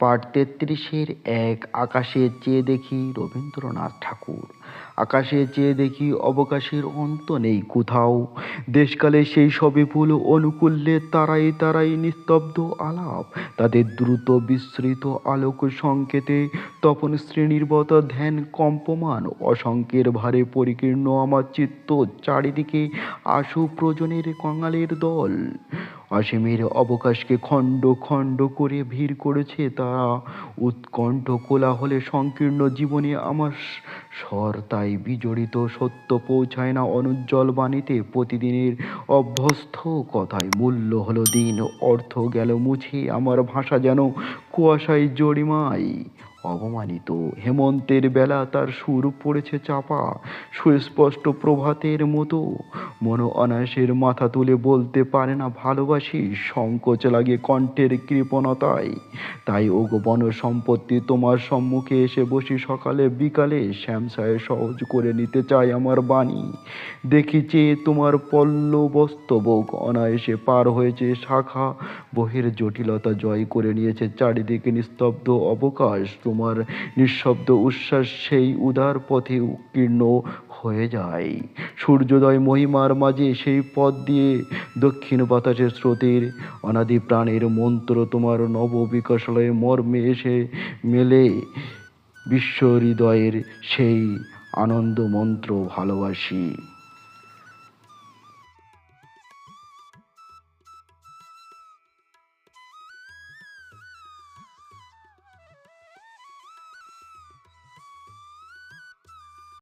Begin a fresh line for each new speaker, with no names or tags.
Part তেত্রিশের এক আকাশে চেয়ে দেখি রবীন্দ্রনাথ ঠাকুর। আকাশে চেয়ে দেখি অবকাশের অন্ত নেই কোথাও। দেশকালে সেই সবে ভুল অনুকূল্যে তারাই তারাই নিস্তব্ধ আলাপ। তাদের দ্রুত বিস্তৃত আলোক সংকেতে তপন শ্রেণীর্বত ধ্যান কম্পমান। অসংখ্যের ভারে পরিকীর্ণ আমার চিত্ত চারিদিকে আশু প্রজনের কঙালের দল। অসীমের অবকাশকে খণ্ড খণ্ড করে ভিড় করেছে তারা। উৎকণ্ঠ কোলাহলে সংকীর্ণ জীবনে আমার স্বর তাই বিজড়িত, সত্য পৌঁছায় না অনুজ্জ্বল বাণীতে। প্রতিদিনের অভ্যস্ত কথায় মূল্য হলো দিন, অর্থ গেল মুছে, আমার ভাষা যেন কুয়াশায় জড়িমাই অবমানিত হেমন্তের বেলা তার সুর পড়েছে চাপা, সুস্পষ্ট প্রভাতের মতো। মন অনায়াসের মাথা তুলে বলতে পারে না ভালোবাসি, সংকোচ লাগে কণ্ঠের কৃপণতায়। তাই ওগো বন, সম্পত্তি তোমার সম্মুখে এসে বসি সকালে বিকালে শ্যামসায় সহজ করে নিতে চাই আমার বাণী। দেখি চেয়ে তোমার পল্লবস্তবক অনায়াসে পার হয়েছে শাখা, বহির জটিলতা জয় করে নিয়েছে চারিদিকে নিস্তব্ধ অবকাশ। তোমার নিঃশব্দ উচ্ছ্বাস সেই উদার পথে উত্তীর্ণ হয়ে যায়। সূর্যোদয় মহিমার মাঝে সেই পথ দিয়ে দক্ষিণ বাতাসের স্রোতের অনাদি প্রাণের মন্ত্র তোমার নব বিকাশলয়ে মর্মে এসে মেলে। বিশ্ব হৃদয়ের সেই আনন্দ মন্ত্র ভালোবাসি।